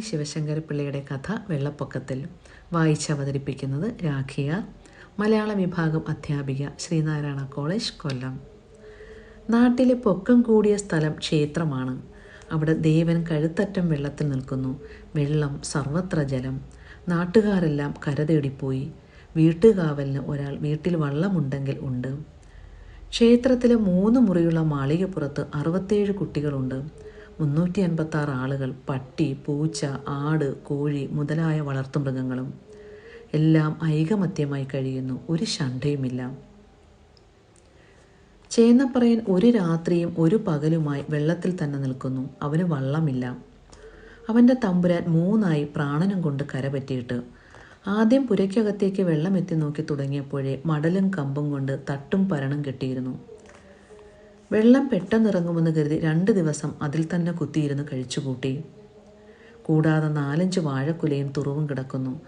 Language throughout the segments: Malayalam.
ശിവശങ്കരപ്പിള്ളയുടെ കഥ വെള്ളപ്പൊക്കത്തിൽ വായിച്ച് അവതരിപ്പിക്കുന്നത് രാഖിയ. മലയാള വിഭാഗം അധ്യാപിക ശ്രീനാരായണ കോളേജ് കൊല്ലം. നാട്ടിലെ പൊക്കം കൂടിയ സ്ഥലം ക്ഷേത്രമാണ്. അവിടെ ദേവൻ കഴുത്തറ്റം വെള്ളത്തിൽ നിൽക്കുന്നു. വെള്ളം സർവത്ര ജലം. നാട്ടുകാരെല്ലാം കരതേടിപ്പോയി. വീട്ടുകാവലിന് ഒരാൾ വീട്ടിൽ വള്ളമുണ്ടെങ്കിൽ ഉണ്ട്. ക്ഷേത്രത്തിലെ മൂന്ന് മുറിയുള്ള മാളികപ്പുറത്ത് അറുപത്തേഴ് കുട്ടികളുണ്ട്. മുന്നൂറ്റി അൻപത്താറ് ആളുകൾ പട്ടി പൂച്ച ആട് കോഴി മുതലായ വളർത്തുമൃഗങ്ങളും എല്ലാം ഐകമത്യമായി കഴിയുന്നു. ഒരു ശണ്ടയുമില്ല. ചേന്നപ്പറയൻ ഒരു രാത്രിയും ഒരു പകലുമായി വെള്ളത്തിൽ തന്നെ നിൽക്കുന്നു. അവന് വള്ളമില്ല. അവന്റെ തമ്പുരാൻ മൂന്നായി പ്രാണനം കൊണ്ട് കരപറ്റിയിട്ട് ആദ്യം പുരയ്ക്കകത്തേക്ക് വെള്ളം എത്തി നോക്കി തുടങ്ങിയപ്പോഴേ മടലും കമ്പും കൊണ്ട് തട്ടും പരണം കെട്ടിയിരുന്നു. വെള്ളം പെട്ടെന്നിറങ്ങുമെന്ന് കരുതി രണ്ട് ദിവസം അതിൽ തന്നെ കുത്തിയിരുന്ന് കഴിച്ചുകൂട്ടി. കൂടാതെ നാലഞ്ച് വാഴക്കുലയും തുറവും കിടക്കുന്നു.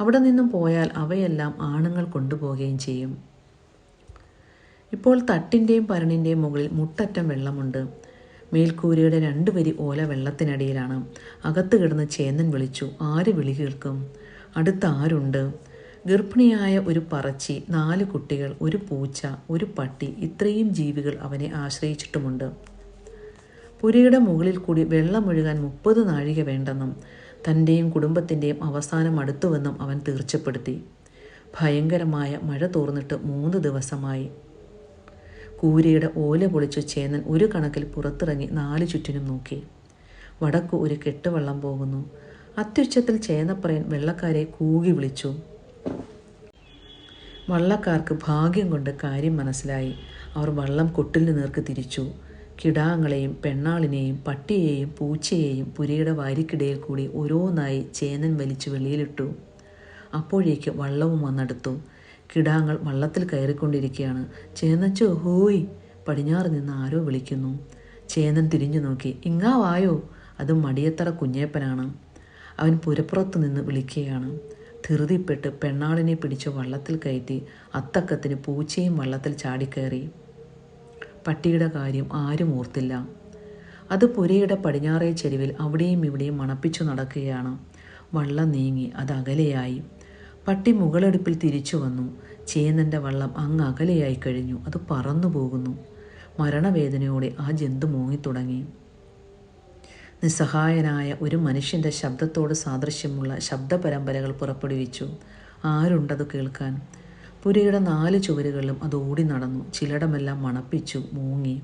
അവിടെ നിന്നും പോയാൽ അവയെല്ലാം ആണുങ്ങൾ കൊണ്ടുപോവുകയും ചെയ്യും. ഇപ്പോൾ തട്ടിന്റെയും പരണിന്റെയും മുകളിൽ മുട്ടറ്റം വെള്ളമുണ്ട്. മേൽക്കൂരയുടെ രണ്ട് വരി ഓല വെള്ളത്തിനടിയിലാണ്. അകത്ത് കിടന്ന് ചേന്നൻ വിളിച്ചു ആര് വിളി കേൾക്കും? അടുത്ത് ആരുണ്ട്? ഗർഭിണിയായ ഒരു പറച്ചി നാല് കുട്ടികൾ ഒരു പൂച്ച ഒരു പട്ടി ഇത്രയും ജീവികൾ അവനെ ആശ്രയിച്ചിട്ടുമുണ്ട്. പുരയുടെ മുകളിൽ കൂടി വെള്ളമൊഴുകാൻ മുപ്പത് നാഴിക വേണ്ടെന്നും തന്റെയും കുടുംബത്തിന്റെയും അവസാനം അടുത്തുവെന്നും അവൻ തീർച്ചപ്പെടുത്തി. ഭയങ്കരമായ മഴ തോർന്നിട്ട് മൂന്ന് ദിവസമായി. കൂരയുടെ ഓല പൊളിച്ചു ചേന്നൻ ഒരു കണക്കിൽ പുറത്തിറങ്ങി നാല് ചുറ്റിനും നോക്കി. വടക്കു ഒരു കെട്ടുവെള്ളം പോകുന്നു. അത്യുച്ചത്തിൽ ചേന്നപ്പറയൻ വെള്ളക്കാരെ കൂകി വിളിച്ചു. വള്ളക്കാർക്ക് ഭാഗ്യം കൊണ്ട് കാര്യം മനസ്സിലായി. അവർ വള്ളം കൊട്ടിലിന് നേർക്ക് തിരിച്ചു. കിടാങ്ങളെയും പെണ്ണാളിനെയും പട്ടിയെയും പൂച്ചയെയും പുരയുടെ വാരിക്കിടയിൽ കൂടി ഓരോന്നായി ചേനൻ വലിച്ചു വെളിയിലിട്ടു. അപ്പോഴേക്ക് വള്ളവും വന്നെടുത്തു. കിടാങ്ങൾ വള്ളത്തിൽ കയറിക്കൊണ്ടിരിക്കുകയാണ് ചേന്നച്ചോ ഹോയ്! പടിഞ്ഞാറ് നിന്ന് ആരോ വിളിക്കുന്നു. ചേനൻ തിരിഞ്ഞു നോക്കി. ഇങ്ങാ വായോ അത് മടിയത്തറ കുഞ്ഞേപ്പനാണ്. അവൻ പുരപ്പുറത്ത് നിന്ന് വിളിക്കുകയാണ് ധൃതിപ്പെട്ട് പെണ്ണാളിനെ പിടിച്ച് വള്ളത്തിൽ കയറ്റി അത്തക്കത്തിന് പൂച്ചയും വള്ളത്തിൽ ചാടിക്കയറി. പട്ടിയുടെ കാര്യം ആരും ഓർത്തില്ല. അത് പുരയുടെ പടിഞ്ഞാറേ ചെരുവിൽ അവിടെയും ഇവിടെയും മണപ്പിച്ചു നടക്കുകയാണ്. വള്ളം നീങ്ങി അത് അകലെയായി. പട്ടി മുകളെടുപ്പിൽ തിരിച്ചു വന്നു. ചേന്നന്റെ വള്ളം അങ്ങ് അകലെയായി കഴിഞ്ഞു. അത് പറന്നു പോകുന്നു മരണവേദനയോടെ ആ ജന്തു മൂങ്ങിത്തുടങ്ങി. നിസ്സഹായനായ ഒരു മനുഷ്യന്റെ ശബ്ദത്തോട് സാദൃശ്യമുള്ള ശബ്ദപരമ്പരകൾ പുറപ്പെടുവിച്ചു. ആരുണ്ടത് കേൾക്കാൻ? പുരയുടെ നാല് ചുവരുകളിലും അത് ഓടി നടന്നു. ചിലടമെല്ലാം മണപ്പിച്ചു മൂങ്ങി.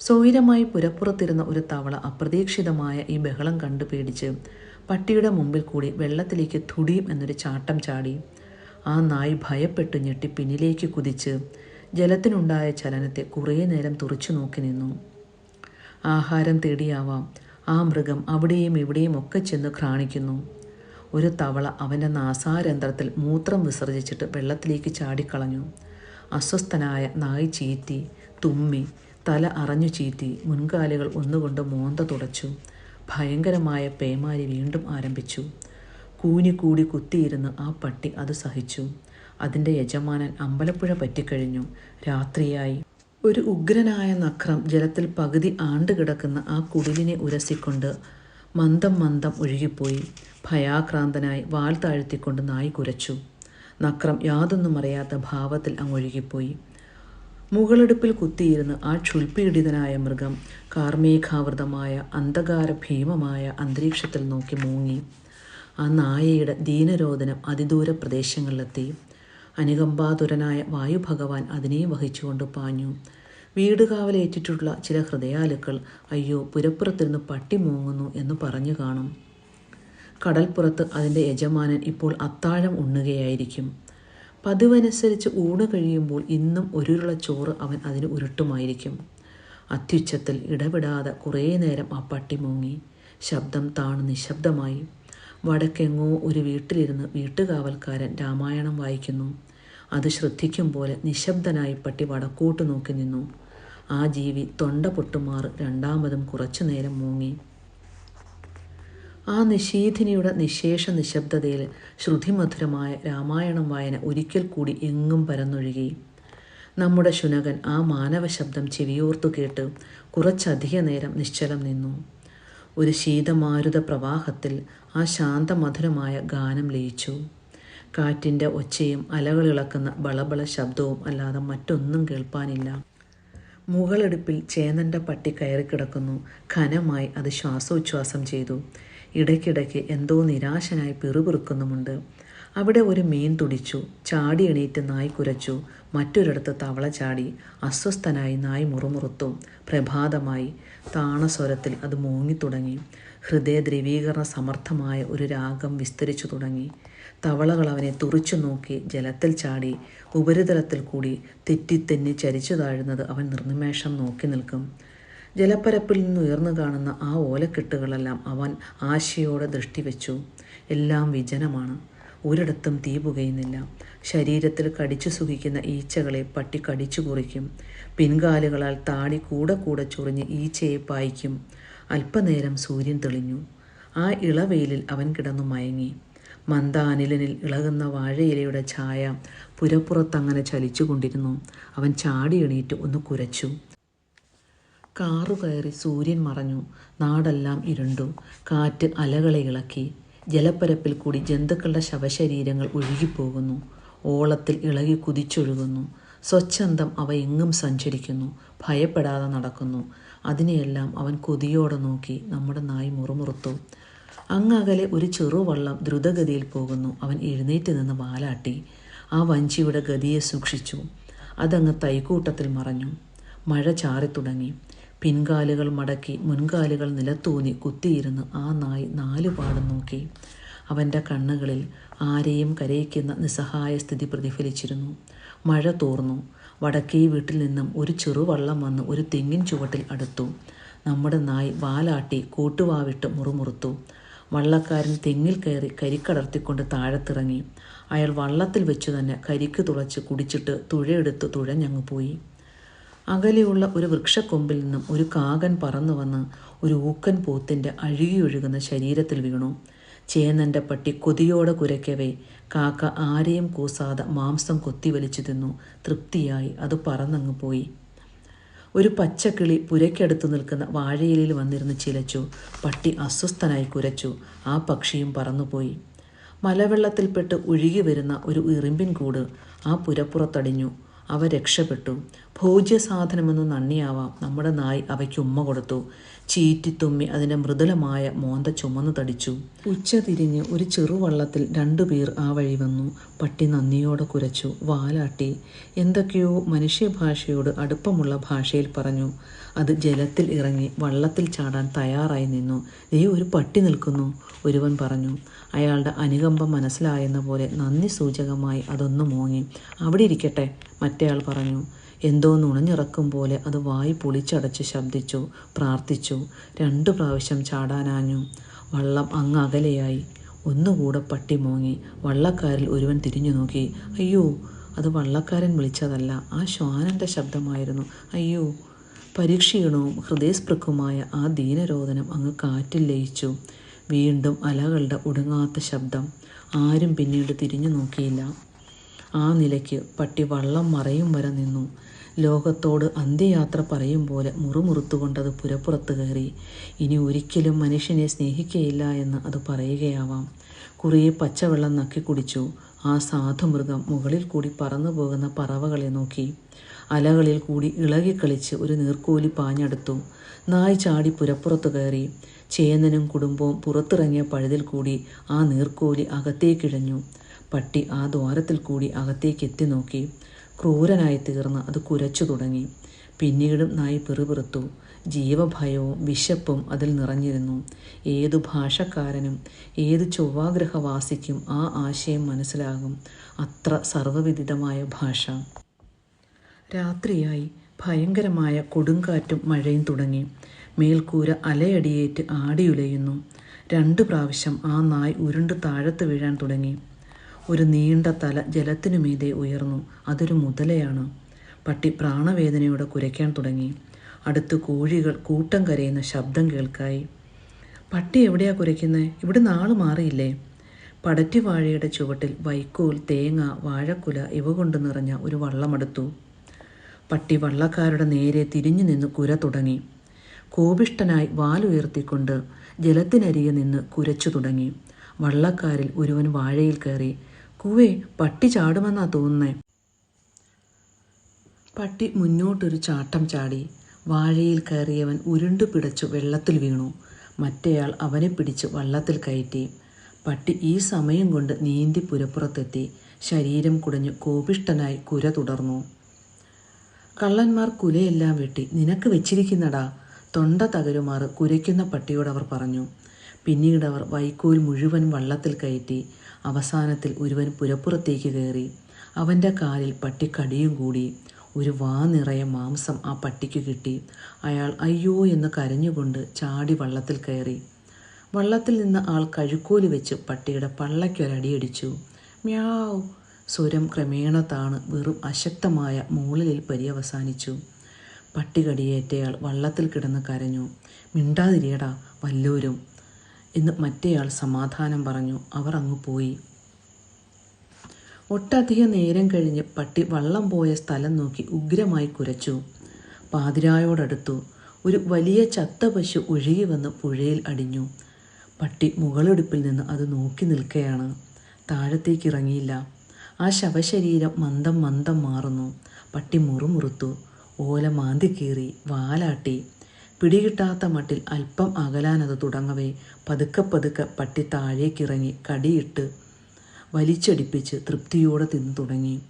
സ്വൈരമായി പുരപ്പുറത്തിരുന്ന ഒരു തവള അപ്രതീക്ഷിതമായ ഈ ബഹളം കണ്ടു പേടിച്ച് പട്ടിയുടെ മുമ്പിൽ കൂടി വെള്ളത്തിലേക്ക് തുടിയും എന്നൊരു ചാട്ടം ചാടി. ആ നായ് ഭയപ്പെട്ടു ഞെട്ടി പിന്നിലേക്ക് കുതിച്ച് ജലത്തിനുണ്ടായ ചലനത്തെ കുറേ നേരം തുറച്ചു നോക്കി നിന്നു. ആഹാരം തേടിയാവാം. ആ മൃഗം അവിടെയും ഇവിടെയും ഒക്കെ ചെന്ന് ഘ്രാണിക്കുന്നു ഒരു തവള അവന്റെ നാസാരന്ധ്രത്തിൽ മൂത്രം വിസർജിച്ചിട്ട് വെള്ളത്തിലേക്ക് ചാടിക്കളഞ്ഞു. അസ്വസ്ഥനായ നായ് ചീറ്റി തുമ്മി തല അറഞ്ഞു ചീറ്റി മുൻകാലുകൾ ഒന്നുകൊണ്ട് മോന്ത തുടച്ചു. ഭയങ്കരമായ പേമാരി വീണ്ടും ആരംഭിച്ചു. കൂനി കൂടി കുത്തിയിരുന്ന് ആ പട്ടി അത് സഹിച്ചു. അതിന്റെ യജമാനൻ അമ്പലപ്പുഴ പറ്റിക്കഴിഞ്ഞു. രാത്രിയായി. ഒരു ഉഗ്രനായ നക്രം ജലത്തിൽ പകുതി ആണ്ടുകിടക്കുന്ന ആ കുടിലിനെ ഉരസിക്കൊണ്ട് മന്ദം മന്ദം ഒഴുകിപ്പോയി. ഭയാക്രാന്തനായി വാൽ താഴ്ത്തിക്കൊണ്ട് നായി കുരച്ചു. നക്രം യാതൊന്നും അറിയാത്ത ഭാവത്തിൽ അങ്ങൊഴുകിപ്പോയി മുകളെടുപ്പിൽ കുത്തിയിരുന്ന് ആ ക്ഷുൽപീഡിതനായ മൃഗം കാർമേഘാവൃതമായ അന്ധകാര ഭീമമായ അന്തരീക്ഷത്തിൽ നോക്കി മൂങ്ങി. ആ നായയുടെ ദീനരോധനം അതിദൂര പ്രദേശങ്ങളിലെത്തി. അനുകമ്പാതുരനായ വായുഭഗവാൻ അതിനെ വഹിച്ചുകൊണ്ട് പാഞ്ഞു. വീട് കാവലേറ്റിട്ടുള്ള ചില ഹൃദയാലുക്കൾ അയ്യോ പുരപ്പുറത്തിരുന്ന് പട്ടി മൂങ്ങുന്നു എന്ന് പറഞ്ഞു കാണും. കടൽപ്പുറത്ത് അതിന്റെ യജമാനൻ ഇപ്പോൾ അത്താഴം ഉണ്ണുകയായിരിക്കും. പതിവനുസരിച്ച് ഊണ് കഴിയുമ്പോൾ ഇന്നും ഒരുരുള ചോറ് അവൻ അതിന് ഉരുട്ടുമായിരിക്കും. അത്യുച്ചത്തിൽ ഇടപെടാതെ കുറേ നേരം ആ പട്ടി മൂങ്ങി. ശബ്ദം താണു നിശബ്ദമായി. വടക്കെങ്ങോ ഒരു വീട്ടിലിരുന്ന് വീട്ടുകാവൽക്കാരൻ രാമായണം വായിക്കുന്നു. അത് ശ്രദ്ധിക്കും പോലെ നിശബ്ദനായി പട്ടി വടക്കോട്ട് നോക്കി നിന്നു. ആ ജീവി തൊണ്ട പൊട്ടുമാർ രണ്ടാമതും കുറച്ചു നേരം മൂങ്ങി. ആ നിശീഥിനിയുടെ നിശേഷ നിശബ്ദതയിൽ ശ്രുതിമധുരമായ രാമായണം വായന ഒരിക്കൽ കൂടി എങ്ങും പരന്നൊഴുകി. നമ്മുടെ ശുനകൻ ആ മാനവ ശബ്ദം ചെവിയോർത്തു കേട്ട് കുറച്ചധിക നേരം നിശ്ചലം നിന്നു. ഒരു ശീതമാരുത പ്രവാഹത്തിൽ ആ ശാന്തമധുരമായ ഗാനം ലയിച്ചു. കാറ്റിന്റെ ഒച്ചയും അലകളിളക്കുന്ന ബളബള ശബ്ദവും അല്ലാതെ മറ്റൊന്നും കേൾപ്പാനില്ല. മുകളെടുപ്പിൽ ചേന്നന്റെ പട്ടി കയറിക്കിടക്കുന്നു ഘനമായി അത് ശ്വാസോച്ഛ്വാസം ചെയ്തു. ഇടയ്ക്കിടയ്ക്ക് എന്തോ നിരാശനായി പിറുപിറുക്കുന്നുമുണ്ട്. അവിടെ ഒരു മീൻ തുടിച്ചു ചാടി എണീറ്റ് നായ് കുരച്ചു മറ്റൊരിടത്ത് തവള ചാടി അസ്വസ്ഥനായി നായ് മുറുമുറുത്തു പ്രഭാതമായി താണസ്വരത്തിൽ അത് മൂങ്ങിത്തുടങ്ങി ഹൃദയ ദ്രവീകരണ സമർത്ഥമായ ഒരു രാഗം വിസ്തരിച്ചു തുടങ്ങി. തവളകൾ അവനെ തുറിച്ചു നോക്കി ജലത്തിൽ ചാടി ഉപരിതലത്തിൽ കൂടി തെറ്റിത്തെന്നി ചരിച്ചു താഴുന്നത് അവൻ നിർനിമേഷം നോക്കി നിൽക്കും. ജലപ്പരപ്പിൽ നിന്ന് ഉയർന്നു കാണുന്ന ആ ഓലക്കെട്ടുകളെല്ലാം അവൻ ആശയോടെ ദൃഷ്ടിവെച്ചു. എല്ലാം വിജനമാണ്. ഒരിടത്തും തീ പുകയുന്നില്ല. ശരീരത്തിൽ കടിച്ചു സുഖിക്കുന്ന ഈച്ചകളെ പട്ടി കടിച്ചു കുറിക്കും. പിൻകാലുകളാൽ താടി കൂടെ കൂടെ ചൊറിഞ്ഞ് ഈച്ചയെ പായിക്കും. അല്പനേരം സൂര്യൻ തെളിഞ്ഞു. ആ ഇളവെയിലിൽ അവൻ കിടന്നു മയങ്ങി. മന്ദ അനിലനിൽ ഇളകുന്ന വാഴയിലയുടെ ഛായ പുരപ്പുറത്തങ്ങനെ ചലിച്ചുകൊണ്ടിരുന്നു. അവൻ ചാടി എണീറ്റ് ഒന്ന് കുരച്ചു. കാറു കയറി സൂര്യൻ മറഞ്ഞു. നാടെല്ലാം ഇരുണ്ടു. കാറ്റ് അലകളെ ഇളക്കി. ജലപ്പരപ്പിൽ കൂടി ജന്തുക്കളുടെ ശവശരീരങ്ങൾ ഒഴുകിപ്പോകുന്നു. ഓളത്തിൽ ഇളകി കുതിച്ചൊഴുകുന്നു. സ്വച്ഛന്തം അവ എങ്ങും സഞ്ചരിക്കുന്നു. ഭയപ്പെടാതെ നടക്കുന്നു. അതിനെയെല്ലാം അവൻ കൊതിയോടെ നോക്കി നമ്മുടെ നായി മുറുമുറുത്തു. അങ്ങകലെ ഒരു ചെറുവള്ളം ദ്രുതഗതിയിൽ പോകുന്നു. അവൻ എഴുന്നേറ്റ് നിന്ന് വാലാട്ടി. ആ വഞ്ചിയുടെ ഗതിയെ സൂക്ഷിച്ചു. അതങ്ങ് തൈക്കൂട്ടത്തിൽ മറഞ്ഞു. മഴ ചാറിത്തുടങ്ങി. പിൻകാലുകൾ മടക്കി മുൻകാലുകൾ നിലത്തൂന്നി കുത്തിയിരുന്ന് ആ നായ് നാലുപാടും നോക്കി. അവന്റെ കണ്ണുകളിൽ ആരെയും കരയിക്കുന്ന നിസ്സഹായ സ്ഥിതി പ്രതിഫലിച്ചിരുന്നു. മഴ തോർന്നു. വടക്കേ വീട്ടിൽ നിന്നും ഒരു ചെറുവള്ളം വന്ന് ഒരു തെങ്ങിൻ ചുവട്ടിൽ അടുത്തു. നമ്മുടെ നായ് വാലാട്ടി കൂട്ടുവാവിട്ട് മുറുമുറുത്തു. വള്ളക്കാരൻ തെങ്ങിൽ കയറി കരിക്കടർത്തിക്കൊണ്ട് താഴത്തിറങ്ങി. അയാൾ വള്ളത്തിൽ വെച്ചു തന്നെ കരിക്ക് തുളച്ച് കുടിച്ചിട്ട് തുഴയെടുത്ത് തുഴഞ്ഞങ്ങ് പോയി. അകലെയുള്ള ഒരു വൃക്ഷക്കൊമ്പിൽ നിന്നും ഒരു കാകൻ പറന്നു വന്ന് ഒരു ഊക്കൻ പോത്തിന്റെ അഴുകിയൊഴുകുന്ന ശരീരത്തിൽ വീണു. ചേന്നന്റെ പട്ടി കൊതിയോടെ കുരയ്ക്കവേ കാക്ക ആരെയും കൂസാതെ മാംസം കൊത്തിവലിച്ചു തിന്നു. തൃപ്തിയായി അത് പറന്നങ്ങ് പോയി. ഒരു പച്ചക്കിളി പുരയ്ക്കടുത്ത് നിൽക്കുന്ന വാഴയിലയിൽ വന്നിരുന്ന് ചിലച്ചു. പട്ടി അസ്വസ്ഥനായി കുരച്ചു. ആ പക്ഷിയും പറന്നുപോയി. മലവെള്ളത്തിൽപ്പെട്ട് ഒഴുകി വരുന്ന ഒരു ഇറിമ്പിൻ കൂട് ആ പുരപ്പുറത്തടിഞ്ഞു. അവ രക്ഷപ്പെട്ടു. ഭോജ്യസാധനമെന്ന് നന്ദിയാവാം. നമ്മുടെ നായ് അവയ്ക്ക് ഉമ്മ കൊടുത്തു. ചീറ്റിത്തുമ്മി അതിന്റെ മൃദുലമായ മോന്ത ചുമന്നു തടിച്ചു. ഉച്ച തിരിഞ്ഞ് ഒരു ചെറുവള്ളത്തിൽ രണ്ടുപേർ ആ വഴി വന്നു. പട്ടി നന്ദിയോടെ കുരച്ചു. വാലാട്ടി. എന്തൊക്കെയോ മനുഷ്യഭാഷയോട് അടുപ്പമുള്ള ഭാഷയിൽ പറഞ്ഞു. അത് ജലത്തിൽ ഇറങ്ങി വള്ളത്തിൽ ചാടാൻ തയ്യാറായി നിന്നു. ദേ ഒരു പട്ടി നിൽക്കുന്നു. ഒരുവൻ പറഞ്ഞു അയാളുടെ അനുകമ്പം മനസ്സിലായെന്ന പോലെ നന്ദി സൂചകമായി അതൊന്ന് മോങ്ങി. അവിടെ ഇരിക്കട്ടെ മറ്റേയാൾ പറഞ്ഞു. എന്തോ നുണഞ്ഞിറക്കും പോലെ അത് വായി പൊളിച്ചടച്ച് ശബ്ദിച്ചു പ്രാർത്ഥിച്ചു. രണ്ടു പ്രാവശ്യം ചാടാനാഞ്ഞു. വള്ളം അങ്ങ് അകലെയായി. ഒന്നുകൂടെ പട്ടി മോങ്ങി. വള്ളക്കാരിൽ ഒരുവൻ തിരിഞ്ഞു നോക്കി. അയ്യോ അത് വള്ളക്കാരൻ വിളിച്ചതല്ല. ആ ശ്വാനന്റെ ശബ്ദമായിരുന്നു. അയ്യോ. പരീക്ഷീണവും ഹൃദയസ്പൃക്കുമായ ആ ദീനരോധനം അങ്ങ് കാറ്റിൽ ലയിച്ചു. വീണ്ടും അലകളുടെ ഒടുങ്ങാത്ത ശബ്ദം ആരും പിന്നീട് തിരിഞ്ഞു നോക്കിയില്ല. ആ നിലയ്ക്ക് പട്ടി വള്ളം മറയും വരെ നിന്നു. ലോകത്തോട് അന്ത്യയാത്ര പറയും പോലെ മുറുമുറുത്തുകൊണ്ടത് പുരപ്പുറത്ത് കയറി. ഇനി ഒരിക്കലും മനുഷ്യനെ സ്നേഹിക്കയില്ല എന്ന് അത് പറയുകയാവാം. കുറേ പച്ചവെള്ളം നക്കി കുടിച്ചു. ആ സാധുമൃഗം മുകളിൽ കൂടി പറന്നു പോകുന്ന പറവകളെ നോക്കി. അലകളിൽ കൂടി ഇളകിക്കളിച്ച് ഒരു നീർക്കോലി പാഞ്ഞെടുത്തു. നായ് ചാടി പുരപ്പുറത്ത് കയറി. ചേന്നനും കുടുംബവും പുറത്തിറങ്ങിയ പഴുതിൽ കൂടി ആ നീർക്കോലി അകത്തേക്കിഴഞ്ഞു. പട്ടി ആ ദ്വാരത്തിൽ കൂടി അകത്തേക്ക് എത്തി നോക്കി. ക്രൂരനായി തീർന്ന് അത് കുരച്ചു തുടങ്ങി. പിന്നീടും നായി പിറുപിറുത്തു. ജീവഭയവും വിശപ്പും അതിൽ നിറഞ്ഞിരുന്നു. ഏതു ഭാഷക്കാരനും ഏതു ചൊവ്വാഗ്രഹവാസിക്കും ആ ആശയം മനസ്സിലാകും. അത്ര സർവവിദിതമായ ഭാഷ. രാത്രിയായി ഭയങ്കരമായ കൊടുങ്കാറ്റും മഴയും തുടങ്ങി. മേൽക്കൂര അലയടിയേറ്റ് ആടിയുലയുന്നു. രണ്ടു പ്രാവശ്യം ആ നായ് ഉരുണ്ട് താഴത്ത് വീഴാൻ തുടങ്ങി. ഒരു നീണ്ട തല ജലത്തിനു മീതെ ഉയർന്നു. അതൊരു മുതലയാണ്. പട്ടി പ്രാണവേദനയോടെ കുരയ്ക്കാൻ തുടങ്ങി. അടുത്ത് കോഴികൾ കൂട്ടം കരയുന്ന ശബ്ദം കേൾക്കായി. പട്ടി എവിടെയാ കുരയ്ക്കുന്നത് ഇവിടെ നാൾ മാറിയില്ലേ? പടറ്റി വാഴയുടെ ചുവട്ടിൽ വൈക്കോൽ തേങ്ങ വാഴക്കുല ഇവ കൊണ്ട് നിറഞ്ഞ ഒരു വള്ളമെടുത്തു. പട്ടി വള്ളക്കാരുടെ നേരെ തിരിഞ്ഞു നിന്ന് കുര തുടങ്ങി. കോപിഷ്ടനായി വാലുയർത്തിക്കൊണ്ട് ജലത്തിനരികെ നിന്ന് കുരച്ചു തുടങ്ങി. വള്ളക്കാരിൽ ഒരുവൻ വാഴയിൽ കയറി കുവേ പട്ടി ചാടുമെന്നാ തോന്നുന്നേ? പട്ടി മുന്നോട്ടൊരു ചാട്ടം ചാടി. വാഴയിൽ കയറിയവൻ ഉരുണ്ടു പിടച്ചു വെള്ളത്തിൽ വീണു. മറ്റേയാൾ അവനെ പിടിച്ച് വള്ളത്തിൽ കയറ്റി. പട്ടി ഈ സമയം കൊണ്ട് നീന്തി പുരപ്പുറത്തെത്തി. ശരീരം കുടഞ്ഞു കോപിഷ്ടനായി കുര തുടർന്നു. കള്ളന്മാർ കുലയെല്ലാം വെട്ടി നിനക്ക് വെച്ചിരിക്കുന്നടാ. തൊണ്ട തകരുമാറ് കുരയ്ക്കുന്ന പട്ടിയോട് അവർ പറഞ്ഞു പിന്നീട് അവർ വൈക്കോൽ മുഴുവൻ വള്ളത്തിൽ കയറ്റി അവസാനത്തിൽ ഒരുവൻ പുരപ്പുറത്തേക്ക് കയറി. അവന്റെ കാലിൽ പട്ടിക്കടിയും കൂടി. ഒരു വാ നിറയെ മാംസം ആ പട്ടിക്ക് കിട്ടി. അയാൾ അയ്യോ എന്ന് കരഞ്ഞുകൊണ്ട് ചാടി വള്ളത്തിൽ കയറി. വള്ളത്തിൽ നിന്ന് ആൾ കഴുക്കോൽ വെച്ച് പട്ടിയുടെ പള്ളയ്ക്കൊരടിയടിച്ചു. മ്യാവ്. സ്വരം ക്രമേണ താണ് വെറും അശക്തമായ മൂളലിൽ പര്യവസാനിച്ചു പട്ടി കടിയേറ്റയാൾ വള്ളത്തിൽ കിടന്ന് കരഞ്ഞു. മിണ്ടാതിരിയടാ വല്ലൂരും എന്ന് മറ്റേയാൾ സമാധാനം പറഞ്ഞു. അവർ അങ്ങ് പോയി. ഒട്ടധികം നേരം കഴിഞ്ഞ് പട്ടി വള്ളം പോയ സ്ഥലം നോക്കി ഉഗ്രമായി കുരച്ചു. പാതിരായോടടുത്തു ഒരു വലിയ ചത്ത പശു ഒഴുകി വന്ന് പുഴയിൽ അടിഞ്ഞു. പട്ടി മുകളെടുപ്പിൽ നിന്ന് അത് നോക്കി നിൽക്കുകയാണ് താഴത്തേക്ക് ഇറങ്ങിയില്ല. ആ ശവശരീരം മന്ദം മന്ദം മാറുന്നു. പട്ടി മുറുമുറുത്തു. ഓല മാന്തി കീറി വാലാട്ടി. പിടികിട്ടാത്ത മട്ടിൽ അല്പം അകലാനത് തുടങ്ങവേ. പതുക്കെ പതുക്കെ പട്ടി താഴേക്കിറങ്ങി കടിയിട്ട് വലിച്ചടിപ്പിച്ച് തൃപ്തിയോടെ തിന്നു തുടങ്ങി.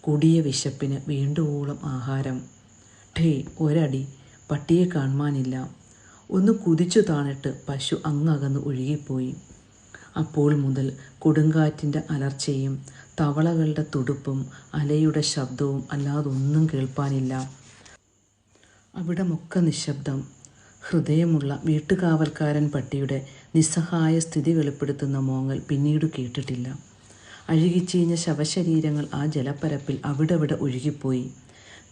കൊടിയ വിശപ്പിന് വേണ്ടുവോളം ആഹാരം. ഠേ ഒരടി. പട്ടിയെ കാണുവാനില്ല. ഒന്ന് കുതിച്ചു താണിട്ട് പശു അങ്ങകന്ന് ഒഴുകിപ്പോയി. അപ്പോൾ മുതൽ കൊടുങ്കാറ്റിന്റെ അലർച്ചയും തവളകളുടെ തുടുപ്പും അലയുടെ ശബ്ദവും അല്ലാതൊന്നും കേൾപ്പാനില്ല. അവിടമൊക്കെ നിശബ്ദം. ഹൃദയമുള്ള വീട്ടുകാവൽക്കാരൻ പട്ടിയുടെ നിസ്സഹായ സ്ഥിതി വെളിപ്പെടുത്തുന്ന മോങ്ങൽ പിന്നീട് കേട്ടിട്ടില്ല. അഴുകിച്ചീഞ്ഞ ശവശരീരങ്ങൾ ആ ജലപ്പരപ്പിൽ അവിടെവിടെ ഒഴുകിപ്പോയി.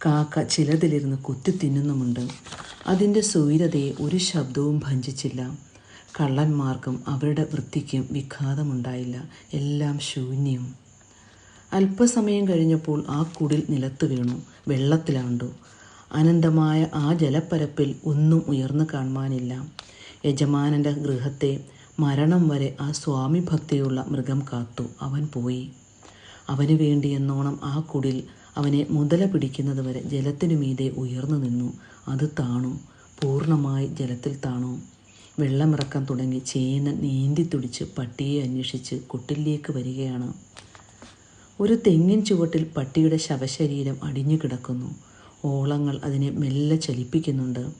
കാക്ക ചിലതിലിരുന്ന് കുത്തി തിന്നുന്നുമുണ്ട്. അതിന്റെ സ്വൈരതയെ ഒരു ശബ്ദവും ഭഞ്ചിച്ചില്ല. കള്ളന്മാർക്കും അവരുടെ വൃത്തിക്കും വിഘാതമുണ്ടായില്ല. എല്ലാം ശൂന്യം. അല്പസമയം കഴിഞ്ഞപ്പോൾ ആ കുടിൽ നിലത്ത് വീണു. വെള്ളത്തിലാണ്ടു. അനന്തമായ ആ ജലപ്പരപ്പിൽ ഒന്നും ഉയർന്നു കാണുവാനില്ല. യജമാനന്റെ ഗൃഹത്തെ മരണം വരെ ആ സ്വാമി ഭക്തിയുള്ള മൃഗം കാത്തു. അവൻ പോയി. അവന് വേണ്ടി എന്നോണം ആ കുടിൽ അവനെ മുതല പിടിക്കുന്നത് വരെ ജലത്തിനു മീതെ ഉയർന്നു നിന്നു. അത് താണു. പൂർണമായി ജലത്തിൽ താണു. വെള്ളമിറക്കാൻ തുടങ്ങി ചേന നീന്തി തുടിച്ച് പട്ടിയെ അന്വേഷിച്ച് കുട്ടിലേക്ക് വരികയാണ്. ഒരു തെങ്ങിൻ ചുവട്ടിൽ പട്ടിയുടെ ശവശരീരം അടിഞ്ഞു കിടക്കുന്നു. ഓളങ്ങൾ അതിനെ മെല്ലെ ചലിപ്പിക്കുന്നുണ്ട്.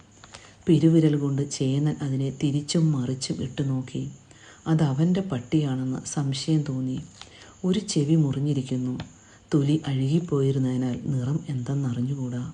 പെരുവിരൽ കൊണ്ട് ചേന്നൻ അതിനെ തിരിച്ചും മറിച്ചും ഇട്ടു നോക്കി. അത് അവന്റെ പട്ടിയാണെന്ന് സംശയം തോന്നി. ഒരു ചെവി മുറിഞ്ഞിരിക്കുന്നു. തൊലി അഴുകിപ്പോയിരുന്നതിനാൽ നിറം എന്തെന്നറിഞ്ഞുകൂടാ.